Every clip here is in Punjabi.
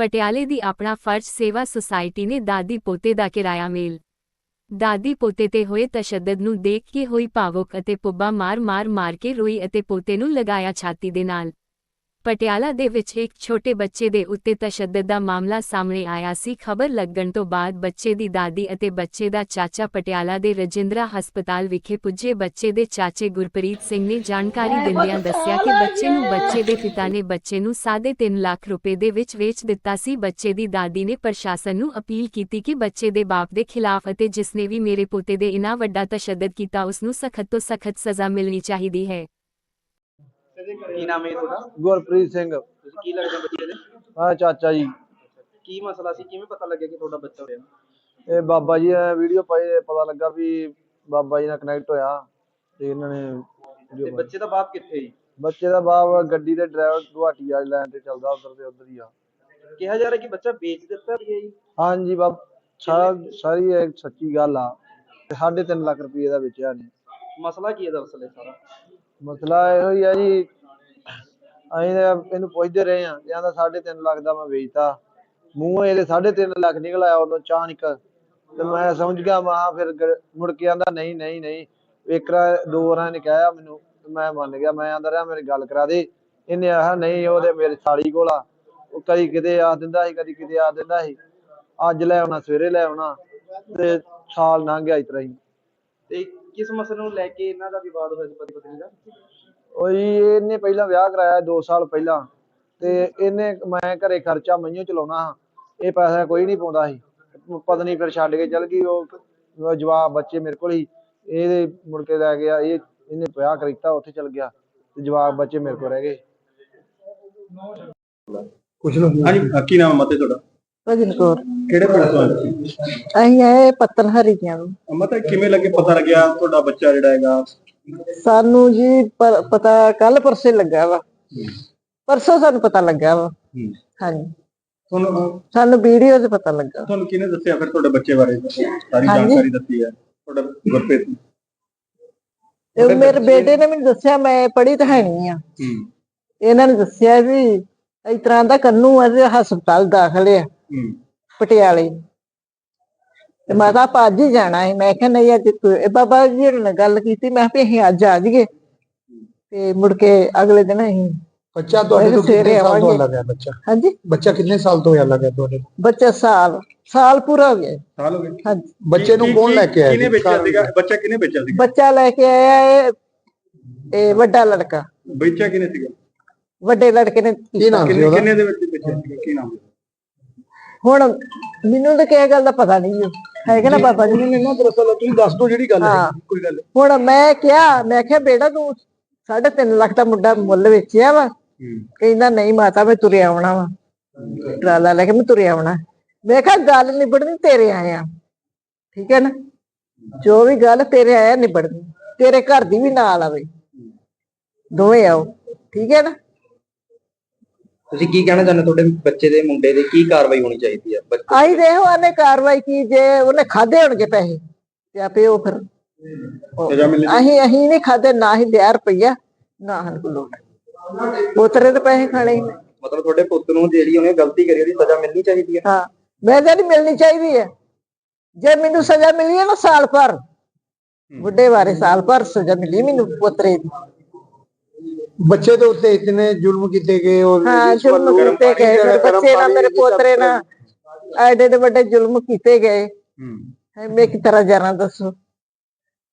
ਪਟਿਆਲੇ ਦੀ ਆਪਣਾ ਫਰਜ਼ ਸੇਵਾ ਸੁਸਾਇਟੀ ਨੇ ਦਾਦੀ ਪੋਤੇ ਦਾ ਕਿਰਾਇਆ ਮੇਲ। ਦਾਦੀ ਪੋਤੇ ਤੇ ਹੋਏ ਤਸ਼ੱਦਦ ਨੂੰ ਦੇਖ ਕੇ ਹੋਈ ਭਾਵੁਕ ਅਤੇ ਪੁੱਬਾ ਮਾਰ-ਮਾਰ ਮਾਰ ਕੇ ਰੋਈ ਅਤੇ ਪੋਤੇ ਨੂੰ ਲਗਾਇਆ ਛਾਤੀ ਦੇ ਨਾਲ। ਪਟਿਆਲਾ ਦੇ ਵਿੱਚ ਇੱਕ ਛੋਟੇ ਬੱਚੇ ਦੇ ਉੱਤੇ ਤਸ਼ੱਦਦ ਦਾ ਮਾਮਲਾ ਸਾਹਮਣੇ ਆਇਆ ਸੀ। ਖਬਰ ਲੱਗਣ ਤੋਂ ਬਾਅਦ ਬੱਚੇ ਦੀ ਦਾਦੀ ਅਤੇ ਬੱਚੇ ਦਾ ਚਾਚਾ ਪਟਿਆਲਾ ਦੇ ਰਜਿੰਦਰਾ ਹਸਪਤਾਲ ਵਿਖੇ ਪੁੱਜੇ। ਬੱਚੇ ਦੇ ਚਾਚੇ ਗੁਰਪ੍ਰੀਤ ਸਿੰਘ ਨੇ ਜਾਣਕਾਰੀ ਦਿੰਦਿਆਂ ਦੱਸਿਆ ਕਿ ਬੱਚੇ ਨੂੰ ਬੱਚੇ ਦੇ ਪਿਤਾ ਨੇ ਬੱਚੇ ਨੂੰ 3.5 ਲੱਖ ਰੁਪਏ ਦੇ ਵਿੱਚ ਵੇਚ ਦਿੱਤਾ ਸੀ। ਬੱਚੇ ਦੀ ਦਾਦੀ ਨੇ ਪ੍ਰਸ਼ਾਸਨ ਨੂੰ ਅਪੀਲ ਕੀਤੀ ਕਿ ਬੱਚੇ ਦੇ ਬਾਪ ਦੇ ਖਿਲਾਫ ਅਤੇ ਜਿਸਨੇ ਵੀ ਮੇਰੇ ਪੋਤੇ ਦੇ ਇਨਾ ਵੱਡਾ ਤਸ਼ੱਦਦ ਕੀਤਾ, ਉਸ ਨੂੰ ਸਖਤ ਤੋਂ ਸਖਤ ਸਜ਼ਾ ਮਿਲਣੀ ਚਾਹੀਦੀ ਹੈ। ਕੀ ਨਾਮ ਹੈ ਤੁਹਾਡਾ? ਗੁਰਪ੍ਰੀਤ ਸਿੰਘ। ਤੁਸੀਂ ਕੀ ਲੱਗਦਾ ਬੱਚੇ ਦੇ? ਆ ਚਾਚਾ ਜੀ। ਕੀ ਮਸਲਾ ਸੀ? ਕਿਵੇਂ ਪਤਾ ਲੱਗਿਆ ਕਿ ਤੁਹਾਡਾ ਬੱਚਾ ਹੋਇਆ? ਇਹ ਬਾਬਾ ਜੀ ਨੇ ਵੀਡੀਓ ਪਾਈ ਤੇ ਪਤਾ ਲੱਗਾ ਵੀ ਬਾਬਾ ਜੀ ਨਾਲ ਕਨੈਕਟ ਹੋਇਆ ਤੇ ਇਹਨਾਂ ਨੇ ਤੇ video ਪਾਈ। ਬੱਚੇ ਦਾ ਬਾਪ ਕਿੱਥੇ ਜੀ? ਬੱਚੇ ਦਾ ਬਾਪ ਗੱਡੀ ਦੇ ਡਰਾਈਵਰ ਗੁਹਾਟੀ ਵਾਲੀ ਲਾਈਨ ਤੇ ਚੱਲਦਾ ਉਧਰ ਤੇ ਉਧਰ ਹੀ ਆ। ਕਿਹਾ ਜਾ ਰਿਹਾ ਕਿ ਬੱਚਾ ਵੇਚ ਦਿੱਤਾ ਵੀ ਹੈ ਜੀ? ਹਾਂਜੀ ਬਾਬ ਸਾਰਾ ਸਾਰੀ ਇਹ ਸੱਚੀ ਗੱਲ ਆ। ਤੇ ਸਾਢੇ ਤਿੰਨ ਲੱਖ ਰੁਪਏ ਦਾ ਵੇਚਿਆ ਨੇ ਮਸਲਾ ਕੀ ਹੈ ਦਰਅਸਲ ਇਹ ਸਾਰਾ? ਮਸਲਾ ਇਹੋ ਹੀ ਆ ਜੀ। ਅਸੀਂ ਤਾਂ ਇਹਨੂੰ ਪੁੱਛਦੇ ਰਹੇ ਆ ਕਹਿੰਦਾ ਸਾਢੇ ਤਿੰਨ ਲੱਖ ਦਾ ਮੈਂ ਵੇਚਤਾ। ਮੂੰਹੋਂ ਇਹਦੇ ਸਾਢੇ ਤਿੰਨ ਲੱਖ ਨਿਕਲ ਆਇਆ ਉਦੋਂ ਅਚਾਨਕ। ਤੇ ਮੈਂ ਸਮਝ ਗਿਆ, ਮਾ ਫਿਰ ਗ- ਮੁੜ ਕੇ ਆਂਦਾ, ਨਹੀਂ ਨਹੀਂ ਨਹੀਂ ਇੱਕ ਦੋ ਵਾਰਾਂ ਨੇ ਕਿਹਾ ਮੈਨੂੰ। ਤੇ ਮੈਂ ਮੰਨ ਗਿਆ, ਮੈਂ ਆਂਦਾ ਰਿਹਾ, ਮੇਰੀ ਗੱਲ ਕਰਾ ਦੇ। ਇਹਨੇ ਆਹ ਨਹੀਂ, ਉਹਦੇ ਮੇਰੇ ਸਾਲੀ ਕੋਲ ਆ। ਉਹ ਕਦੀ ਕਿਤੇ ਆ ਦਿੰਦਾ ਸੀ, ਕਦੀ ਕਿਤੇ ਆ ਦਿੰਦਾ ਸੀ। ਅੱਜ ਲੈ ਆਉਣਾ, ਸਵੇਰੇ ਲੈ ਆਉਣਾ। ਤੇ ਸਾਲ ਲੰਘ ਗਿਆ ਇਸ ਤਰ੍ਹਾਂ ਹੀ। ਤੇ ਕਿਸ ਮਸਲੇ ਨੂੰ ਲੈ ਕੇ ਇਹਨਾਂ ਦਾ ਵਿਵਾਦ ਹੋਇਆ ਸੀ ਪਤੀ ਪਤਨੀ ਦਾ? ਉਹ ਜੀ ਇਹਨੇ ਪਹਿਲਾਂ ਵਿਆਹ ਕਰਾਇਆ 2 ਸਾਲ ਪਹਿਲਾਂ ਤੇ ਇਹਨੇ ਮੈਂ ਘਰੇ ਖਰਚਾ ਮਈਓ ਚਲਾਉਣਾ ਹਾਂ ਇਹ ਪੈਸਾ ਕੋਈ ਨਹੀਂ ਪਾਉਂਦਾ ਸੀ। ਪਤਨੀ ਫਿਰ ਛੱਡ ਕੇ ਚਲ ਗਈ ਉਹ ਜਵਾਬ ਬੱਚੇ ਮੇਰੇ ਕੋਲ ਹੀ ਇਹਦੇ ਮੁੜ ਕੇ ਲੈ ਗਿਆ ਇਹ ਇਹਨੇ ਵਿਆਹ ਕਰੀਤਾ ਉੱਥੇ ਚਲ ਗਿਆ ਤੇ ਜਵਾਬ ਬੱਚੇ ਮੇਰੇ ਕੋਲ ਰਹਿ ਗਏ। ਕੁਛ ਨਾ। ਹਾਂਜੀ ਕੀ ਨਾਮ ਹੈ ਮਤੇ ਤੁਹਾਡਾ? ਭਜਨ ਕੌਰ। ਕਿਹੜੇ ਪਿੰਡ ਤੋਂ ਆਏ ਤੁਸੀਂ? ਅਸੀਂ ਆਏ ਪੱਤਨ ਹਰੀਆਂ ਨੂੰ ਮਤਾ ਕਿਵੇਂ ਲੱਗੇ ਪਤਾ ਲੱਗਿਆ? ਤੁਹਾਡਾ ਬੱਚਾ ਜਿਹੜਾ ਹੈਗਾ। ਸਾਨੂੰ ਜੀ ਪਰ- ਪਤਾ ਕੱਲ ਪਰਸੇ ਲੱਗਾ ਵਾ। ਪਰਸੋਂ ਸਾਨੂੰ ਪਤਾ ਲੱਗਾ ਵਾ। ਹੂੰ। ਹਾਂਜੀ। ਤੁਹਾਨੂੰ ਸਾਨੂੰ ਵੀਡੀਓ 'ਚ ਪਤਾ ਲੱਗਾ। ਤੁਹਾਨੂੰ ਕਿਹਨੇ ਦੱਸਿਆ ਫਿਰ ਤੁਹਾਡੇ ਬੱਚੇ ਬਾਰੇ? ਸਾਰੀ ਹਾਂਜੀ। ਜਾਣਕਾਰੀ ਦਿੱਤੀ ਹੈ। ਤੁਹਾਡਾ ਗੁਰਪ੍ਰੀਤ ਨੂੰ? ਤੇ ਉਹ ਮੇਰੇ ਬੇਟੇ ਨੇ ਮੈਨੂੰ ਦੱਸਿਆ ਮੈਂ ਪੜ੍ਹੀ ਤਾਂ ਹੈ ਨਹੀਂ ਆ। ਹੂੰ। ਇਹਨਾਂ ਨੇ ਦੱਸਿਆ ਵੀ ਇਸ ਤਰ੍ਹਾਂ ਦਾ ਕੰਨੂ ਆ ਤੇ ਹਸਪਤਾਲ ਦਾਖਲ ਆ। ਪਟਿਆਲੇ। ਤੇ ਮੈਂ ਤਾਂ ਆਪਾਂ ਅੱਜ ਹੀ ਜਾਣਾ ਹੈ ਮੈਂ ਕਿਹਾ ਨਹੀਂ ਅੱਜ ਤੂੰ- ਇਹ ਬਾਬਾ ਜੀ ਹੋਰਾਂ ਨਾਲ ਗੱਲ ਕੀਤੀ। ਮੈਂ ਕਿਹਾ ਵੀ ਅਸੀਂ ਅੱਜ ਆ ਜਾਈਏ। ਤੇ ਮੁੜ ਕੇ ਅਗਲੇ ਦਿਨ ਅਸੀਂ ਬੱਚਾ ਤੁਹਾਡੇ ਤੋਂ ਕਿੰਨੇ ਸਾਲ ਤੋਂ। ਅਲੱਗ ਹੈ ਬੱਚਾ? ਹਾਂਜੀ? ਬੱਚਾ ਕਿੰਨੇ ਸਾਲ ਤੋਂ ਅਲੱਗ ਹੈ ਤੁਹਾਡੇ ਤੋਂ? ਬੱਚਾ ਸਾਲ ਸਾਲ ਪੂਰਾ ਹੋ ਗਿਆ। ਸਾਲ ਹੋ ਗਏ। ਹਾਂਜੀ। ਬੱਚੇ ਨੂੰ ਕੌਣ ਲੈ ਕੇ ਆਇਆ ਕਿਹਨੇ? ਵੇਚਿਆ ਸੀਗਾ? ਬੱਚਾ ਕਿਹਨੇ ਵੇਚਿਆ ਸੀਗਾ? ਬੱਚਾ ਲੈ ਕੇ ਆਇਆ ਇਹ ਇਹ ਵੱਡਾ ਲੜਕਾ। ਵੇਚਿਆ ਕਿਹਨੇ ਸੀਗਾ? ਵੱਡੇ ਲੜਕੇ ਨੇ ਕੀ ਨਾਮ ਸੀ ਕਿੰਨੇ ਉਹਦਾ? ਕਿੰਨੇ ਦੇ ਵਿੱਚ ਵੇਚਿਆ ਸੀਗਾ? ਕੀ ਨਾਮ ਹੈ ਹੁਣ ਮੈਨੂੰ ਤਾਂ ਕਿਹ ਗੱਲ ਦਾ ਪਤਾ ਨਹੀਂ ਹੈਗਾ ਨਾ ਬਾਬਾ ਜੀ? ਇਹਨਾਂ ਦਰਅਸਲ ਤੁਸੀਂ ਦੱਸ ਦਿਓ ਜਿਹੜੀ ਗੱਲ ਹਾਂ। ਹੈ। ਕੋਈ ਗੱਲ ਹੁਣ ਮੈਂ ਕਿਹਾ ਮੈਂ ਕਿਹਾ ਬੇਟਾ ਤੂੰ ਸਾਢੇ ਤਿੰਨ ਲੱਖ ਦਾ ਮੁੰਡਾ ਮੁੱਲ ਵੇਚਿਆ ਵਾ। ਹੂੰ। ਕਹਿੰਦਾ ਨਹੀਂ ਮਾਤਾ ਮੈਂ ਤੁਰਿਆ ਆਉਣਾ ਵਾ। ਟਰਾਲਾ ਲੈ ਕੇ ਮੈਂ ਤੁਰਿਆ ਆਉਣਾ। ਮੈਂ ਕਿਹਾ ਗੱਲ ਨਿਬੜਨੀ ਤੇਰੇ ਆਇਆ ਠੀਕ ਹੈ ਨਾ? ਜੋ ਵੀ ਗੱਲ ਤੇਰੇ ਆਇਆ ਨਿਬੜਨੀ। ਤੇਰੇ ਘਰ ਦੀ ਵੀ ਨਾਲ ਆਵੇ। ਦੋਵੇਂ ਆਓ। ਠੀਕ ਹੈ ਨਾ? ਤੁਸੀਂ ਕੀ ਕਹਿਣਾ ਚਾਹੁੰਦੇ ਤੁਹਾਡੇ ਬੱਚੇ ਦੇ ਮੁੰਡੇ ਦੇ ਕੀ ਕਾਰਵਾਈ ਹੋਣੀ ਚਾਹੀਦੀ ਹੈ? ਬੱਚੇ ਆਈ ਦੇਖੋ ਉਹਨੇ ਕਾਰਵਾਈ ਕੀ ਜੇ ਉਹਨੇ ਖਾਦੇ ਹੋਣਗੇ ਪੈਸੇ ਤੇ ਆਪੇ ਉਹ ਫਿਰ ਉਹ- ਸਜ਼ਾ ਮਿਲਣੀ ਅਸੀਂ ਅਸੀਂ ਨਹੀਂ ਖਾਦੇ ਨਾ ਹੀ ਦਿਆ ਰੁਪਈਆ ਨਾ ਹਨ ਕੋਲ ਉਤਰੇ ਤੇ ਪੈਸੇ ਖਾਣੇ। ਮਤਲਬ ਤੁਹਾਡੇ ਪੁੱਤ ਨੂੰ ਜਿਹੜੀ ਉਹਨੇ ਗਲਤੀ ਕਰੀ ਉਹਦੀ ਸਜ਼ਾ ਮਿਲਣੀ ਚਾਹੀਦੀ ਹੈ? ਹਾਂ ਮੈਂ ਤਾਂ ਨਹੀਂ ਮਿਲਣੀ ਚਾਹੀਦੀ ਹੈ। ਜੇ ਮੈਨੂੰ ਸਜ਼ਾ ਮਿਲੀ ਹੈ ਨਾ ਸਾਲ ਭਰ ਬੁੱਢੇ ਬਾਰੇ ਸਾਲ ਭਰ ਸਜ਼ਾ ਮਿਲੀ ਮੈਨੂੰ ਪੁੱਤਰੇ ਦੀ। ਬੱਚੇ ਦੇ ਉੱਤੇ ਇਤਨੇ ਜ਼ੁਲਮ ਕੀਤੇ ਗਏ ਔਰ ਹਾਂ ਜ਼ੁਲਮ ਕੀਤੇ ਗਏ। ਮੇਰੇ ਬੱਚੇ ਨਾਲ ਮੇਰੇ ਪੋਤਰੇ ਨਾਲ ਐਡੇ ਦੇ ਵੱਡੇ ਜ਼ੁਲਮ ਕੀਤੇ ਗਏ। ਹੂੰ। ਹੈ ਮੈਂ ਕਿ ਤਰ੍ਹਾਂ ਜਾਣਾ ਦੱਸੋ।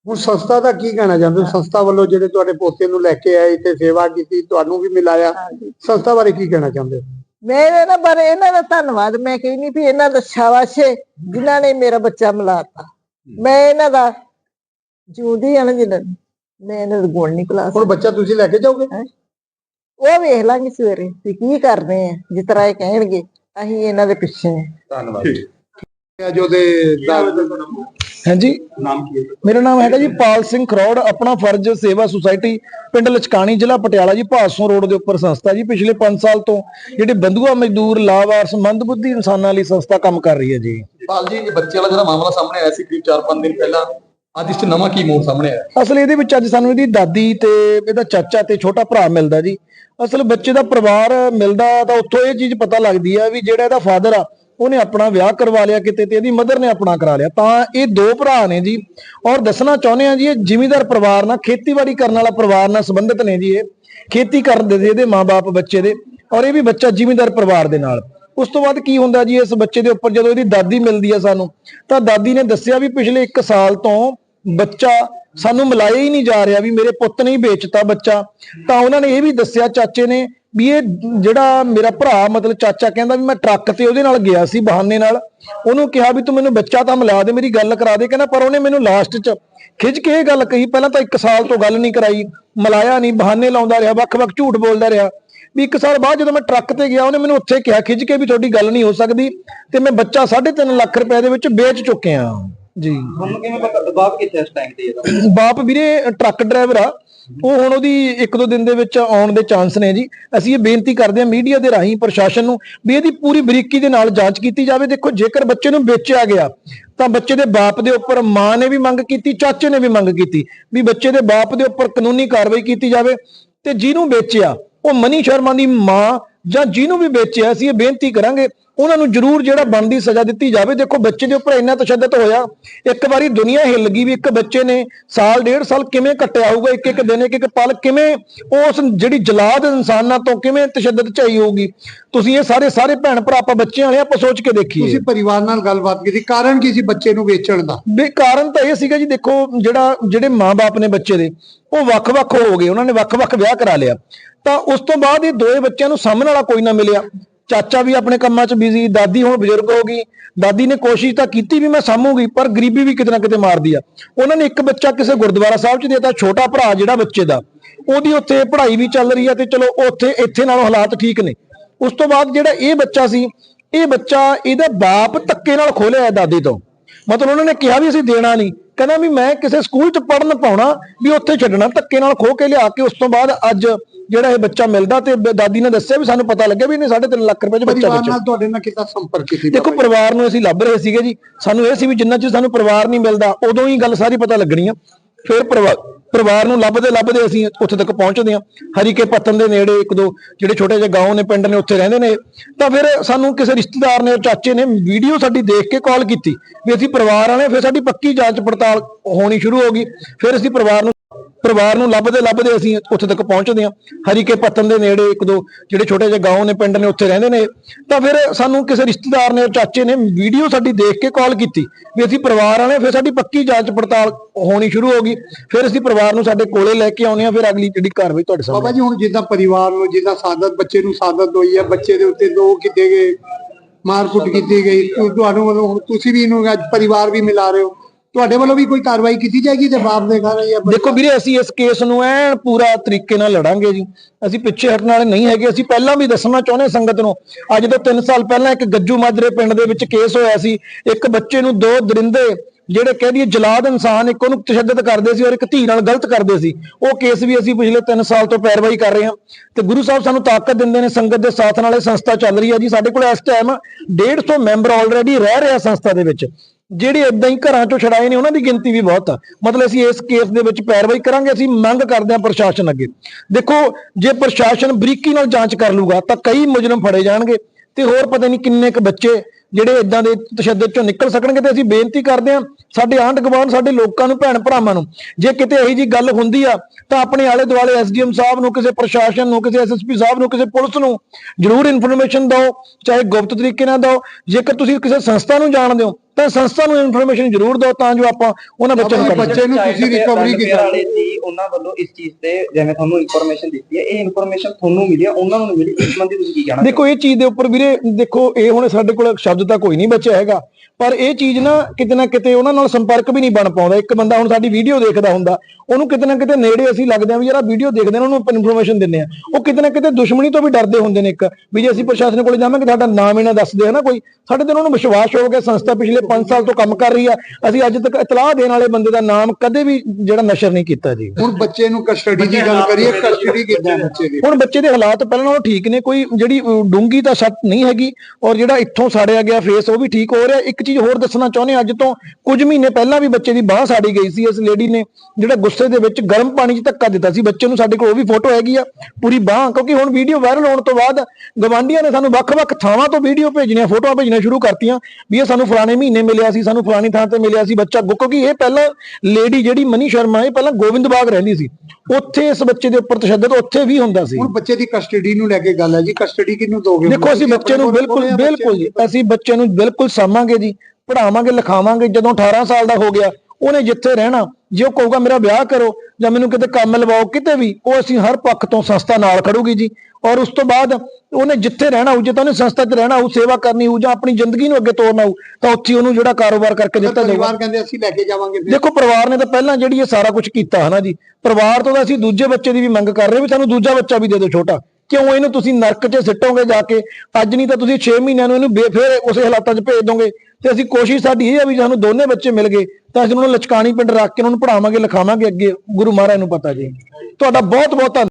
ਹੁਣ ਸੰਸਥਾ ਦਾ ਕੀ ਕਹਿਣਾ ਚਾਹੁੰਦੇ ਹੋ? ਸੰਸਥਾ ਵੱਲੋਂ ਜਿਹੜੇ ਤੁਹਾਡੇ ਪੋਤੇ ਨੂੰ ਲੈ ਕੇ ਆਏ ਤੇ ਸੇਵਾ ਕੀਤੀ ਤੁਹਾਨੂੰ ਵੀ ਮਿਲਾਇਆ। ਸੰਸਥਾ ਬਾਰੇ ਕੀ ਕਹਿਣਾ ਚਾਹੁੰਦੇ ਹੋ? ਮੇਰੇ ਨਾ ਬਾਰੇ ਇਹਨਾਂ ਦਾ ਧੰਨਵਾਦ। ਮੈਂ ਕਹਿੰਦੀ ਵੀ ਇਹਨਾਂ ਦਾ ਸ਼ਾਬਾਸ਼ ਜਿਨ੍ਹਾਂ ਨੇ ਮੇਰਾ ਬੱਚਾ ਮਿਲਾਤਾ। ਮੈਂ ਇਹਨਾਂ ਦਾ ਜਿਉਂਦੀ ਆ ਨਾ ਜਿੰਨ ਮੈਂ ਇਹਨਾਂ ਦਾ ਗੁਣ ਨਹੀਂ ਭੁਲਾ ਹੁਣ ਬੱਚਾ ਤੁਸੀਂ ਲੈ ਕੇ ਜਾਓਗੇ? ਉਹ ਵੇਖ ਲਾਂਗੇ ਸਵੇਰੇ ਵੀ ਕੀ ਕਰਦੇ ਆ ਜਿਸ ਤਰ੍ਹਾਂ ਇਹ ਕਹਿਣਗੇ ਅਸੀਂ ਇਹਨਾਂ ਦੇ ਪਿੱਛੇ ਆ। ਧੰਨਵਾਦ ਜੋ। ਦੇ ਹਾਂਜੀ। ਨਾਮ ਕੀ ਹੈ? ਮੇਰਾ ਨਾਮ ਹੈਗਾ ਜੀ ਪਾਲ ਸਿੰਘ ਖਰੋੜ ਆਪਣਾ ਫਰਜ਼ ਸੇਵਾ ਸੁਸਾਇਟੀ ਪਿੰਡ ਲਚਕਾਣੀ ਜ਼ਿਲ੍ਹਾ ਪਟਿਆਲਾ ਜੀ ਭਾਸੋਂ ਰੋਡ ਦੇ ਉੱਪਰ ਸੰਸਥਾ ਜੀ। ਪਿਛਲੇ 5 ਸਾਲ ਤੋਂ ਜਿਹੜੇ ਬੰਧੂਆ ਮਜ਼ਦੂਰ ਲਾਵਾਰਸ ਮੰਦਬੁੱਧੀ ਇਨਸਾਨਾਂ ਲਈ ਸੰਸਥਾ ਕੰਮ ਕਰ ਰਹੀ ਹੈ ਜੀ। ਪਾਲ ਜੀ ਇਹ ਬੱਚੇ ਵਾਲਾ ਜਿਹੜਾ ਮਾਮਲਾ ਸਾਹਮਣੇ ਆਇਆ ਸੀ ਕਰੀਬ 4-5 ਦਿਨ ਪਹਿਲਾਂ ਅੱਜ ਇਸ 'ਚ ਨਵਾਂ ਕੀ ਮੋੜ ਸਾਹਮਣੇ ਆਇਆ? ਅਸਲ ਇਹਦੇ ਵਿੱਚ ਅੱਜ ਸਾਨੂੰ ਇਹਦੀ ਦਾਦੀ ਤੇ ਇਹਦਾ ਚਾਚਾ ਤੇ ਛੋਟਾ ਭਰਾ ਮਿਲਦਾ ਜੀ। ਅਸਲ ਬੱਚੇ ਦਾ ਪਰਿਵਾਰ ਮਿਲਦਾ ਤਾਂ ਉੱਥੋਂ ਇਹ ਚੀਜ਼ ਪਤਾ ਲੱਗਦੀ ਆ ਵੀ ਜਿਹੜਾ ਇਹਦਾ ਫਾਦਰ ਆ, ਉਹਨੇ ਆਪਣਾ ਵਿਆਹ ਕਰਵਾ ਲਿਆ ਕਿਤੇ ਤੇ ਇਹਦੀ ਮਦਰ ਨੇ ਆਪਣਾ ਕਰਾ ਲਿਆ। ਤਾਂ ਇਹ ਦੋ ਭਰਾ ਨੇ ਜੀ। ਔਰ ਦੱਸਣਾ ਚਾਹੁੰਦੇ ਆ ਜੀ, ਇਹ ਜ਼ਿਮੀਂਦਾਰ ਪਰਿਵਾਰ ਨਾਲ, ਖੇਤੀਬਾੜੀ ਕਰਨ ਵਾਲਾ ਪਰਿਵਾਰ ਨਾਲ ਸੰਬੰਧਿਤ ਨੇ ਜੀ ਇਹ। ਖੇਤੀ ਕਰਦੇ ਸੀ ਇਹਦੇ ਮਾਪੇ ਬੱਚੇ ਦੇ, ਔਰ ਇਹ ਵੀ ਬੱਚਾ ਜ਼ਿਮੀਂਦਾਰ ਪਰਿਵਾਰ ਦੇ ਨਾਲ। ਉਸ ਤੋਂ ਬਾਅਦ ਕੀ ਹੁੰਦਾ ਜੀ, ਇਸ ਬੱਚੇ ਦੇ ਉੱਪਰ ਜਦੋਂ ਇਹਦੀ ਦਾਦੀ ਮਿਲਦੀ ਆ ਸਾਨੂੰ, ਤਾਂ ਦਾਦੀ ਨੇ ਦੱਸਿਆ ਵੀ ਪਿਛਲੇ 1 ਸਾਲ ਤੋਂ ਬੱਚਾ ਸਾਨੂੰ ਮਿਲਾਇਆ ਹੀ ਨਹੀਂ ਜਾ ਰਿਹਾ ਵੀ ਮੇਰੇ ਪੁੱਤ ਨੇ ਹੀ ਵੇਚਤਾ ਬੱਚਾ। ਤਾਂ ਉਹਨਾਂ ਨੇ ਇਹ ਵੀ ਦੱਸਿਆ, ਚਾਚੇ ਨੇ ਵੀ ਇਹ ਜਿਹੜਾ ਮੇਰਾ ਭਰਾ ਮਤਲਬ ਚਾਚਾ ਕਹਿੰਦਾ ਵੀ ਮੈਂ ਟਰੱਕ ਤੇ ਉਹਦੇ ਨਾਲ ਗਿਆ ਸੀ ਬਹਾਨੇ ਨਾਲ, ਉਹਨੂੰ ਕਿਹਾ ਵੀ ਤੂੰ ਮੈਨੂੰ ਬੱਚਾ ਤਾਂ ਮਿਲਾ ਦੇ, ਮੇਰੀ ਗੱਲ ਕਰਾ ਦੇ, ਕਹਿੰਦਾ ਪਰ ਉਹਨੇ ਮੈਨੂੰ ਲਾਸਟ 'ਚ ਖਿੱਚ ਕੇ ਇਹ ਗੱਲ ਕਹੀ, ਪਹਿਲਾਂ ਤਾਂ 1 ਸਾਲ ਤੋਂ ਗੱਲ ਨਹੀਂ ਕਰਾਈ, ਮਿਲਾਇਆ ਨਹੀਂ, ਬਹਾਨੇ ਲਾਉਂਦਾ ਰਿਹਾ, ਵੱਖ-ਵੱਖ ਝੂਠ ਬੋਲਦਾ ਰਿਹਾ। ਵੀ 1 ਸਾਲ ਬਾਅਦ ਜਦੋਂ ਮੈਂ ਟਰੱਕ ਤੇ ਗਿਆ, ਉਹਨੇ ਮੈਨੂੰ ਉੱਥੇ ਕਿਹਾ, ਖਿੱਚ ਕੇ ਵੀ ਤੁਹਾਡੀ ਗੱਲ ਨਹੀਂ ਹੋ ਸਕਦੀ ਤੇ ਮੈਂ ਬੱਚਾ 3.5 ਲੱਖ ਰੁਪਏ ਦੇ ਵਿੱਚ ਵੇਚ ਚੁੱਕਿਆ। ਜੀ। ਤੁਹਾਨੂੰ ਕਿਵੇਂ ਪਤਾ ਦਬਾਅ ਕਿੱਥੇ ਇਸ ਟਾਈਮ ਤੇ ਇਹਦਾ ਬਾਪ ਵੀਰੇ ਟਰੱਕ ਡਰਾਈਵਰ ਆ। ਉਹ ਹੁਣ ਉਹਦੀ ਇੱਕ ਦੋ ਦਿਨ ਦੇ ਵਿੱਚ ਆਉਣ ਦੇ ਚਾਂਸ ਨੇ ਜੀ। ਅਸੀਂ ਇਹ ਬੇਨਤੀ ਕਰਦੇ ਹਾਂ ਮੀਡੀਆ ਦੇ ਰਾਹੀਂ ਪ੍ਰਸ਼ਾਸਨ ਨੂੰ ਵੀ ਇਹਦੀ ਪੂਰੀ ਬਰੀਕੀ ਦੇ ਨਾਲ ਜਾਂਚ ਕੀਤੀ ਜਾਵੇ। ਦੇਖੋ ਜੇਕਰ ਬੱਚੇ ਨੂੰ ਵੇਚਿਆ ਗਿਆ ਤਾਂ ਬੱਚੇ ਦੇ ਬਾਪ ਦੇ ਉੱਪਰ ਮਾਂ ਨੇ ਵੀ ਮੰਗ ਕੀਤੀ ਚਾਚੇ ਨੇ ਵੀ ਮੰਗ ਕੀਤੀ ਵੀ ਬੱਚੇ ਦੇ ਬਾਪ ਦੇ ਉੱਪਰ ਕਾਨੂੰਨੀ ਕਾਰਵਾਈ ਕੀਤੀ ਜਾਵੇ। ਤੇ ਜਿਹਨੂੰ ਵੇਚਿਆ ਉਹ ਮਨੀ ਸ਼ਰਮਾ ਦੀ ਮਾਂ ਜਾਂ ਜਿਹਨੂੰ ਵੀ ਵੇਚਿਆ ਅਸੀਂ ਇਹ ਬੇਨਤੀ ਕਰਾਂਗੇ ਉਹਨਾਂ ਨੂੰ ਜ਼ਰੂਰ ਜਿਹੜਾ ਬਣਦੀ ਸਜ਼ਾ ਦਿੱਤੀ ਜਾਵੇ। ਦੇਖੋ ਬੱਚੇ ਦੇ ਉੱਪਰ ਇੰਨਾ ਤਸ਼ੱਦਦ ਹੋਇਆ ਇੱਕ ਵਾਰੀ ਦੁਨੀਆ ਹਿੱਲ ਗਈ ਵੀ ਇੱਕ ਬੱਚੇ ਨੇ ਸਾਲ ਡੇਢ ਸਾਲ ਕਿਵੇਂ ਕੱਟਿਆ ਹੋਊਗਾ ਇੱਕ ਇੱਕ ਦਿਨ ਇੱਕ ਇੱਕ ਪਲ ਕਿਵੇਂ ਉਸ ਜਿਹੜੀ ਜਲਾਦ ਇਨਸਾਨਾਂ ਤੋਂ ਕਿਵੇਂ ਤਸ਼ੱਦਦ ਝਾਈ ਹੋਊਗੀ? ਤੁਸੀਂ ਇਹ ਸਾਰੇ ਸਾਰੇ ਭੈਣ ਭਰਾ ਆਪਾਂ ਬੱਚਿਆਂ ਵਾਲੇ ਆਪਾਂ ਸੋਚ ਕੇ ਦੇਖੀਏ। ਤੁਸੀਂ ਪਰਿਵਾਰ ਨਾਲ ਗੱਲਬਾਤ ਕੀਤੀ ਕਾਰਨ ਕੀ ਸੀ ਬੱਚੇ ਨੂੰ ਵੇਚਣ ਦਾ? ਵੀ ਕਾਰਨ ਤਾਂ ਇਹ ਸੀਗਾ ਜੀ ਦੇਖੋ ਜਿਹੜਾ ਜਿਹੜੇ ਮਾਪੇ ਨੇ ਬੱਚੇ ਦੇ ਉਹ ਵੱਖ-ਵੱਖ ਹੋ ਗਏ ਉਹਨਾਂ ਨੇ ਵੱਖ-ਵੱਖ ਵਿਆਹ ਕਰਾ ਲਿਆ। ਤਾਂ ਉਸ ਤੋਂ ਬਾਅਦ ਇਹ ਦੋਏ ਬੱਚਿਆਂ ਨੂੰ ਸਾਹਮਣੇ ਵਾਲਾ ਕੋਈ ਨਾ ਮਿਲਿਆ। ਚਾਚਾ ਵੀ ਆਪਣੇ ਕੰਮਾਂ 'ਚ ਬਿਜ਼ੀ ਦਾਦੀ ਹੁਣ ਬਜ਼ੁਰਗ ਹੋ ਗਈ। ਦਾਦੀ ਨੇ ਕੋਸ਼ਿਸ਼ ਤਾਂ ਕੀਤੀ ਵੀ ਮੈਂ ਸਾਂਭੂਗੀ, ਪਰ ਗਰੀਬੀ ਵੀ ਕਿਤੇ ਨਾ ਕਿਤੇ ਮਾਰਦੀ ਆ। ਉਹਨਾਂ ਨੇ ਇੱਕ ਬੱਚਾ ਕਿਸੇ ਗੁਰਦੁਆਰਾ ਸਾਹਿਬ 'ਚ ਦੇਤਾ, ਛੋਟਾ ਭਰਾ ਜਿਹੜਾ ਬੱਚੇ ਦਾ। ਉਹਦੀ ਉੱਥੇ ਪੜ੍ਹਾਈ ਵੀ ਚੱਲ ਰਹੀ ਆ ਤੇ ਚਲੋ ਉੱਥੇ, ਇੱਥੇ ਨਾਲੋਂ ਹਾਲਾਤ ਠੀਕ ਨੇ। ਉਸ ਤੋਂ ਬਾਅਦ ਜਿਹੜਾ ਇਹ ਬੱਚਾ ਸੀ, ਇਹ ਬੱਚਾ ਇਹਦਾ ਬਾਪ ਧੱਕੇ ਨਾਲ ਖੋਲਿਆ ਹੈ ਦਾਦੀ ਤੋਂ। ਮਤਲਬ ਉਹਨਾਂ ਨੇ ਕਿਹਾ ਵੀ ਅਸੀਂ ਦੇਣਾ ਨਹੀਂ। ਕਹਿੰਦਾ ਵੀ ਮੈਂ ਕਿਸੇ ਸਕੂਲ 'ਚ ਪੜਨ ਪਾਉਣਾ ਵੀ ਉੱਥੇ ਛੱਡਣਾ ਧੱਕੇ ਨਾਲ ਖੋ ਕੇ ਲਿਆ ਕੇ ਉਸ ਤੋਂ ਬਾਅਦ ਅੱਜ ਜਿਹੜਾ ਇਹ ਬੱਚਾ ਮਿਲਦਾ ਤੇ ਦਾਦੀ ਨੇ ਦੱਸਿਆ ਵੀ ਸਾਨੂੰ ਪਤਾ ਲੱਗਿਆ ਵੀ ਇਹਨੇ 3.5 ਲੱਖ ਰੁਪਏ 'ਚ ਬੱਚਾ ਪਰਿਵਾਰ ਨਾਲ ਤੁਹਾਡੇ ਨਾਲ ਕਿੱਦਾਂ ਸੰਪਰਕ ਕੀਤੀ ਦੇਖੋ ਪਰਿਵਾਰ ਨੂੰ ਅਸੀਂ ਲੱਭ ਰਹੇ ਸੀਗੇ ਜੀ। ਸਾਨੂੰ ਇਹ ਸੀ ਵੀ ਜਿੰਨਾ ਚਿਰ ਸਾਨੂੰ ਪਰਿਵਾਰ ਨਹੀਂ ਮਿਲਦਾ ਉਦੋਂ ਹੀ ਗੱਲ ਸਾਰੀ ਪਤਾ ਲੱਗਣੀ ਆ। ਫਿਰ ਪਰਿਵਾਰ ਪਰਿਵਾਰ ਨੂੰ ਲੱਭਦੇ ਲੱਭਦੇ ਅਸੀਂ ਉੱਥੇ ਤੱਕ ਪਹੁੰਚਦੇ ਹਾਂ। ਹਰੀਕੇ ਪੱਤਨ ਦੇ ਨੇੜੇ ਇੱਕ ਦੋ ਜਿਹੜੇ ਛੋਟੇ ਜਿਹੇ ਗਾਉਂ ਨੇ, ਪਿੰਡ ਨੇ, ਉੱਥੇ ਰਹਿੰਦੇ ਨੇ। ਤਾਂ ਫਿਰ ਸਾਨੂੰ ਕਿਸੇ ਰਿਸ਼ਤੇਦਾਰ ਨੇ, ਚਾਚੇ ਨੇ ਵੀਡੀਓ ਸਾਡੀ ਦੇਖ ਕੇ ਕਾਲ ਕੀਤੀ ਵੀ ਅਸੀਂ ਪਰਿਵਾਰ ਵਾਲੇ ਫਿਰ ਸਾਡੀ ਪੱਕੀ ਜਾਂਚ ਪੜਤਾਲ ਹੋਣੀ ਸ਼ੁਰੂ ਹੋ ਗਈ। ਫਿਰ ਅਸੀਂ ਪਰਿਵਾਰ ਨੂੰ ਪਰਿਵਾਰ ਨੂੰ ਲੱਭਦੇ ਲੱਭਦੇ ਅਸੀਂ ਉੱਥੇ ਤੱਕ ਪਹੁੰਚਦੇ ਹਾਂ। ਹਰੀਕੇ ਪੱਤਨ ਦੇ ਨੇੜੇ ਇੱਕ ਦੋ ਜਿਹੜੇ ਛੋਟੇ ਜਿਹੇ ਗਾਉਂ ਨੇ ਪਿੰਡ ਨੇ ਉੱਥੇ ਰਹਿੰਦੇ ਨੇ। ਤਾਂ ਫਿਰ ਸਾਨੂੰ ਕਿਸੇ ਰਿਸ਼ਤੇਦਾਰ ਨੇ ਚਾਚੇ ਨੇ ਵੀਡੀਓ ਸਾਡੀ ਦੇਖ ਕੇ ਕਾਲ ਕੀਤੀ ਵੀ ਅਸੀਂ ਪਰਿਵਾਰ ਵਾਲੇ ਫਿਰ ਸਾਡੀ ਪੱਕੀ ਜਾਂਚ ਪੜਤਾਲ ਹੋਣੀ ਸ਼ੁਰੂ ਹੋ ਗਈ। ਫਿਰ ਅਸੀਂ ਪਰਿਵਾਰ ਨੂੰ ਸਾਡੇ ਕੋਲੇ ਲੈ ਕੇ ਆਉਂਦੇ ਹਾਂ ਫਿਰ ਅਗਲੀ ਜਿਹੜੀ ਕਾਰਵਾਈ ਤੁਹਾਡੇ ਬਾਬਾ ਸਾਹਮਣੇ ਜੀ ਹੁਣ ਜਿੱਦਾਂ ਪਰਿਵਾਰ ਨੂੰ ਜਿੱਦਾਂ ਸਾਦਤ ਬੱਚੇ ਨੂੰ ਸਾਦਤ ਹੋਈ ਹੈ ਬੱਚੇ ਦੇ ਉੱਤੇ ਦੋ ਕੀਤੇ ਗਏ ਮਾਰਕੁੱਟ ਕੀਤੀ ਗਈ। ਤੁਹਾਨੂੰ ਹੁਣ ਤੁਸੀਂ ਵੀ ਇਹਨੂੰ ਅੱਜ ਪਰਿਵਾਰ ਵੀ ਮਿਲਾ ਰਹੇ ਹੋ। ਤੁਹਾਡੇ ਵੱਲੋਂ ਵੀ ਕੋਈ ਕਾਰਵਾਈ ਕੀਤੀ ਜਾਏਗੀ ਤੇ ਬਾਪ ਦੇ ਘਰ ਜਾਂ ਦੇਖੋ ਵੀਰੇ, ਅਸੀਂ ਇਸ ਕੇਸ ਨੂੰ ਐਨ ਪੂਰਾ ਤਰੀਕੇ ਨਾਲ ਲੜਾਂਗੇ ਜੀ। ਅਸੀਂ ਪਿੱਛੇ ਹਟਣ ਵਾਲੇ ਨਹੀਂ ਹੈਗੇ। ਅਸੀਂ ਪਹਿਲਾਂ ਵੀ ਦੱਸਣਾ ਚਾਹੁੰਦੇ ਸੰਗਤ ਨੂੰ, ਅੱਜ ਤੋਂ 3 ਸਾਲ ਪਹਿਲਾਂ ਇੱਕ ਗੱਜੂ ਮਾਜਰੇ ਪਿੰਡ ਦੇ ਵਿੱਚ ਕੇਸ ਹੋਇਆ ਸੀ। ਇੱਕ ਬੱਚੇ ਨੂੰ ਦੋ ਦਰਿੰਦੇ, ਜਿਹੜੇ ਕਹਿ ਦਈਏ ਜਲਾਦ ਇਨਸਾਨ, ਇੱਕ ਉਹਨੂੰ ਤਸ਼ੱਦਦ ਕਰਦੇ ਸੀ ਔਰ ਇੱਕ ਧੀ ਨਾਲ ਗਲਤ ਕਰਦੇ ਸੀ। ਉਹ ਕੇਸ ਵੀ ਅਸੀਂ ਪਿਛਲੇ 3 ਸਾਲ ਤੋਂ ਪੈਰਵਾਈ ਕਰ ਰਹੇ ਹਾਂ। ਤੇ ਗੁਰੂ ਸਾਹਿਬ ਸਾਨੂੰ ਤਾਕਤ ਦਿੰਦੇ ਨੇ, ਸੰਗਤ ਦੇ ਸਾਥ ਨਾਲ ਇਹ ਸੰਸਥਾ ਚੱਲ ਰਹੀ ਹੈ ਜੀ। ਸਾਡੇ ਕੋਲ ਇਸ ਟਾਈਮ 150 ਮੈਂਬਰ ਆਲਰੇਡੀ ਰਹਿ ਰਿਹਾ ਸੰਸਥਾ ਦੇ ਵਿੱਚ। ਜਿਹੜੇ ਇਦਾਂ ਹੀ ਘਰਾਂ ਚੋਂ ਛੜਾਏ ਨੇ, ਉਹਨਾਂ ਦੀ ਗਿਣਤੀ ਵੀ ਬਹੁਤ ਆ। ਮਤਲਬ ਅਸੀਂ ਇਸ ਕੇਸ ਦੇ ਵਿੱਚ ਪੈਰਵਾਈ ਕਰਾਂਗੇ, ਅਸੀਂ ਮੰਗ ਕਰਦੇ ਹਾਂ ਪ੍ਰਸ਼ਾਸਨ ਅੱਗੇ। ਦੇਖੋ, ਜੇ ਪ੍ਰਸ਼ਾਸਨ ਬਰੀਕੀ ਨਾਲ ਜਾਂਚ ਕਰ ਲੂਗਾ, ਤਾਂ ਕਈ ਮੁਜਰਮ ਫੜੇ ਜਾਣਗੇ ਤੇ ਹੋਰ ਪਤਾ ਨਹੀਂ ਕਿੰਨੇ ਕੁ ਬੱਚੇ ਜਿਹੜੇ ਇਦਾਂ ਦੇ ਤਸ਼ੱਦਦ ਚੋਂ ਨਿਕਲ ਸਕਣਗੇ ਤੇ ਅਸੀਂ ਬੇਨਤੀ ਕਰਦੇ ਹਾਂ, ਸਾਡੇ ਆਂਢ ਗੁਆਂਢ, ਸਾਡੇ ਲੋਕਾਂ ਨੂੰ, ਭੈਣ ਭਰਾਵਾਂ ਨੂੰ, ਜੇ ਕਿਤੇ ਇਹੀ ਜੀ ਗੱਲ ਹੁੰਦੀ ਆ, ਤਾਂ ਆਪਣੇ ਆਲੇ ਦੁਆਲੇ ਐਸਡੀਐਮ ਸਾਹਿਬ ਨੂੰ, ਕਿਸੇ ਪ੍ਰਸ਼ਾਸਨ ਨੂੰ, ਕਿਸੇ ਐਸਐਸਪੀ ਸਾਹਿਬ ਨੂੰ, ਕਿਸੇ ਪੁਲਿਸ ਨੂੰ ਜ਼ਰੂਰ ਇਨਫੋਰਮੇਸ਼ਨ ਦਿਓ, ਚਾਹੇ ਗੁਪਤ ਤਰੀਕੇ ਨਾਲ ਦਿਓ। ਜੇਕਰ ਤੁਸੀਂ ਕਿਸੇ ਸੰਸਥਾ ਨੂੰ ਜਾਣਦੇ ਹੋ ਤਾਂ ਸੰਸਥਾ ਨੂੰ ਇਨਫੋਰਮੇਸ਼ਨ ਜ਼ਰੂਰ ਦਿਓ ਤਾਂ ਜੋ ਆਪਾਂ ਉਹਨਾਂ ਬੱਚਿਆਂ ਨੂੰ ਬੱਚੇ ਨੂੰ ਤੁਸੀਂ। ਵਾਲੇ ਸੀ ਉਹਨਾਂ ਵੱਲੋਂ ਇਸ ਚੀਜ਼ ਤੇ ਜਿਵੇਂ ਤੁਹਾਨੂੰ ਇਨਫੋਰਮੇਸ਼ਨ ਦਿੱਤੀ ਹੈ ਇਹ ਇਨਫੋਰਮੇਸ਼ਨ ਤੁਹਾਨੂੰ ਮਿਲੀ ਹੈ ਉਹਨਾਂ ਨੂੰ ਮਿਲੀ ਇਸ ਸੰਬੰਧੀ ਤੁਸੀਂ ਕੀ ਕਹਿਣਾ ਦੇਖੋ ਇਹ ਚੀਜ਼ ਦੇ ਉੱਪਰ ਵੀਰੇ ਦੇਖੋ ਇਹ ਹੁਣ ਸਾਡੇ ਕੋਲ ਸ਼ਬਦ ਤਾਂ ਕੋਈ ਨਹੀਂ ਬਚਿਆ ਹੈਗਾ ਪਰ ਇਹ ਚੀਜ਼ ਨਾ ਕਿਤੇ ਨਾ ਕਿਤੇ ਉਹਨਾਂ ਨਾਲ ਸੰਪਰਕ ਵੀ ਨਹੀਂ ਬਣ ਪਾਉਂਦਾ। ਇੱਕ ਬੰਦਾ ਹੁਣ ਸਾਡੀ ਵੀਡੀਓ ਦੇਖਦਾ ਹੁੰਦਾ ਉਹਨੂੰ ਕਿਤੇ ਨਾ ਕਿਤੇ ਨੇੜੇ ਅਸੀਂ ਲੱਗਦੇ ਆ ਵੀ ਜਿਹੜਾ ਵੀਡੀਓ ਦੇਖਦੇ ਨੇ ਉਹਨੂੰ ਆਪਾਂ ਇਨਫੋਰਮੇਸ਼ਨ ਦਿੰਦੇ ਆ ਉਹ ਕਿਤੇ ਨਾ ਕਿਤੇ ਦੁਸ਼ਮਣੀ ਤੋਂ ਵੀ ਡਰਦੇ ਹੁੰਦੇ ਨੇ ਇੱਕ ਵੀ ਜੇ ਅਸੀਂ ਪ੍ਰਸ਼ਾਸਨ ਕੋਲ ਜਾਵਾਂਗੇ ਸਾਡਾ ਨਾਮ ਇਹਨਾਂ ਦੱਸਦੇ ਆ ਨਾ ਕੋਈ? ਸਾਡੇ ਤੇ ਉਹਨਾਂ ਨੂੰ ਵਿਸ਼ਵਾਸ ਹੋ ਗਿਆ ਸੰਸਥਾ ਪਿਛਲੇ 5 ਸਾਲ ਤੋਂ ਕੰਮ ਕਰ ਰਹੀ ਆ। ਅਸੀਂ ਅੱਜ ਤੱਕ ਇਤਲਾਹ ਦੇਣ ਵਾਲੇ ਬੰਦੇ ਦਾ ਨਾਮ ਕਦੇ ਵੀ ਜਿਹੜਾ ਨਸ਼ਰ ਨਹੀਂ ਕੀਤਾ ਜੀ। ਹੁਣ ਬੱਚੇ ਨੂੰ ਕਸਟਡੀ ਦੀ ਗੱਲ ਕਰੀਏ ਕਸਟਡੀ ਕਿੱਦਾਂ ਬੱਚੇ ਦੀ? ਹੁਣ ਬੱਚੇ ਦੇ ਹਾਲਾਤ ਪਹਿਲਾਂ ਨਾਲੋਂ ਠੀਕ ਨੇ ਕੋਈ ਜਿਹੜੀ ਡੂੰਗੀ ਤਾਂ ਸੱਟ ਨਹੀਂ ਹੈਗੀ ਔਰ ਜਿਹੜਾ ਇੱਥੋਂ ਸਾੜਿਆ ਗਿਆ ਫੇਸ ਉਹ ਵੀ ਠੀਕ ਹੋ ਰਿਹਾ। ਇੱਕ ਚੀਜ਼ ਹੋਰ ਦੱਸਣਾ ਚਾਹੁੰਦੇ ਹਾਂ, ਅੱਜ ਤੋਂ ਕੁਝ ਮਹੀਨੇ ਪਹਿਲਾਂ ਵੀ ਬੱਚੇ ਦੀ ਬਾਹ ਸਾੜੀ ਗਈ ਸੀ ਇਸ ਲੇਡੀ ਨੇ ਜਿਹੜਾ ਗੁੱਸੇ ਦੇ ਵਿੱਚ ਗਰਮ ਪਾਣੀ 'ਚ ਧੱਕਾ ਦਿੱਤਾ ਸੀ। ਬੱਚੇ ਨੂੰ ਸਾਡੇ ਕੋਲ ਉਹ ਵੀ ਫੋਟੋ ਹੈਗੀ ਆ ਪੂਰੀ ਬਾਹ ਕਿਉਂਕਿ ਹੁਣ ਵੀਡੀਓ ਵਾਇਰਲ ਹੋਣ ਤੋਂ ਬਾਅਦ ਗਵਾਂਢੀਆਂ ਨੇ ਸਾਨੂੰ ਵੱਖ-ਵੱਖ ਥਾਵਾਂ ਤੋਂ ਵੀਡੀਓ ਭੇਜਣੀਆਂ ਫੋਟੋਆਂ ਭੇਜਣੀਆਂ ਸ਼ੁਰੂ ਕਰਤੀਆਂ ਵੀ ਇਹ ਸਾਨੂੰ ਫਲਾਣੇ ਮਹੀਨੇ ਮਿਲਿਆ ਸੀ ਸਾਨੂੰ ਫਲਾਣੀ ਥਾਂ ਤੇ ਮਿਲਿਆ ਸੀ ਬੱਚਾ। ਕਿਉਂਕਿ ਇਹ ਪਹਿਲਾਂ ਲੇਡੀ ਜਿਹੜੀ ਮਨੀ ਸ਼ਰਮਾ ਇਹ ਪਹਿਲਾਂ ਗੋਬਿੰਦ ਬਾਗ ਰਹਿੰਦੀ ਸੀ। ਉੱਥੇ ਇਸ ਬੱਚੇ ਦੇ ਉੱਪਰ ਤਸ਼ੱਦਦ ਉੱਥੇ ਵੀ ਹੁੰਦਾ ਸੀ। ਹੁਣ ਬੱਚੇ ਦੀ ਕਸਟਡੀ ਨੂੰ ਲੈ ਕੇ ਗੱਲ ਹੈ ਜੀ ਕਸਟਡੀ ਕਿਹਨੂੰ ਦੋਗੇ? ਦੇਖੋ ਅਸੀਂ ਬੱਚੇ ਨੂੰ ਬਿਲਕੁਲ ਬਿਲਕੁਲ ਅਸੀਂ ਬੱਚੇ ਨੂੰ ਬਿਲਕੁਲ ਸਾਂਭਾਂਗੇ ਜੀ ਪੜਾਵਾਂਗੇ ਲਿਖਾਵਾਂਗੇ ਜਦੋਂ 18 ਸਾਲ ਦਾ ਹੋ ਗਿਆ ਉਹਨੇ ਜਿੱਥੇ ਰਹਿਣਾ ਜੇ ਉਹ ਕਹੂਗਾ ਮੇਰਾ ਵਿਆਹ ਕਰੋ ਜਾਂ ਮੈਨੂੰ ਕਿਤੇ ਕੰਮ ਲਵਾਓ ਕਿਤੇ ਵੀ ਉਹ ਅਸੀਂ ਹਰ ਪੱਖ ਤੋਂ ਸੰਸਥਾ ਨਾਲ ਖੜੂਗੀ ਜੀ। ਔਰ ਉਸ ਤੋਂ ਬਾਅਦ ਉਹਨੇ ਜਿੱਥੇ ਰਹਿਣਾ ਹੋਊ ਜੇ ਤਾਂ ਉਹਨੇ ਸੰਸਥਾ 'ਚ ਰਹਿਣਾ ਹੋਊ ਸੇਵਾ ਕਰਨੀ ਹੋਊ ਜਾਂ ਆਪਣੀ ਜ਼ਿੰਦਗੀ ਨੂੰ ਅੱਗੇ ਤੋਰਨਾ ਹੋਊ ਤਾਂ ਉੱਥੇ ਉਹਨੂੰ ਜਿਹੜਾ ਕਾਰੋਬਾਰ ਕਰਕੇ ਦਿੱਤਾ ਜਾਊਗਾ। ਪਰਿਵਾਰ ਕਹਿੰਦੇ ਅਸੀਂ ਲੈ ਕੇ ਜਾਵਾਂਗੇ ਦੇਖੋ ਪਰਿਵਾਰ ਨੇ ਤਾਂ ਪਹਿਲਾਂ ਜਿਹੜੀ ਇਹ ਸਾਰਾ ਕੁਝ ਕੀਤਾ ਹਨਾ ਜੀ। ਪਰਿਵਾਰ ਤੋਂ ਤਾਂ ਅਸੀਂ ਦੂਜੇ ਬੱਚੇ ਦੀ ਵੀ ਮੰਗ ਕਰ ਰਹੇ ਵੀ ਸਾਨੂੰ ਦੂਜਾ ਬੱਚਾ ਵੀ ਦੇ ਦਿਓ ਛੋਟਾ। ਕਿਉਂ ਇਹਨੂੰ ਤੁਸੀਂ ਨਰਕ 'ਚ ਸਿੱਟੋਗੇ ਜਾ ਕੇ? ਅੱਜ ਨਹੀਂ ਤਾਂ ਤੁਸੀਂ 6 ਮਹੀਨਿਆਂ ਨੂੰ ਇਹਨੂੰ ਬੇਫੇਰ ਉਸੇ ਹਾਲਾਤਾਂ 'ਚ ਭੇਜ ਦੋਗੇ। ਤੇ ਅਸੀਂ ਕੋਸ਼ਿਸ਼ ਸਾਡੀ ਇਹ ਆ ਵੀ ਸਾਨੂੰ ਦੋਨੇ ਬੱਚੇ ਮਿਲ ਗਏ, ਤਾਂ ਅਸੀਂ ਉਹਨਾਂ ਨੂੰ ਲਚਕਾਣੀ ਪਿੰਡ ਰੱਖ ਕੇ ਉਹਨਾਂ ਨੂੰ ਪੜਾਵਾਂਗੇ ਲਿਖਾਵਾਂਗੇ ਅੱਗੇ। ਗੁਰੂ ਮਹਾਰਾਜ ਨੂੰ ਪਤਾ ਜੀ। ਤੁਹਾਡਾ ਬਹੁਤ ਬਹੁਤ ਧੰਨ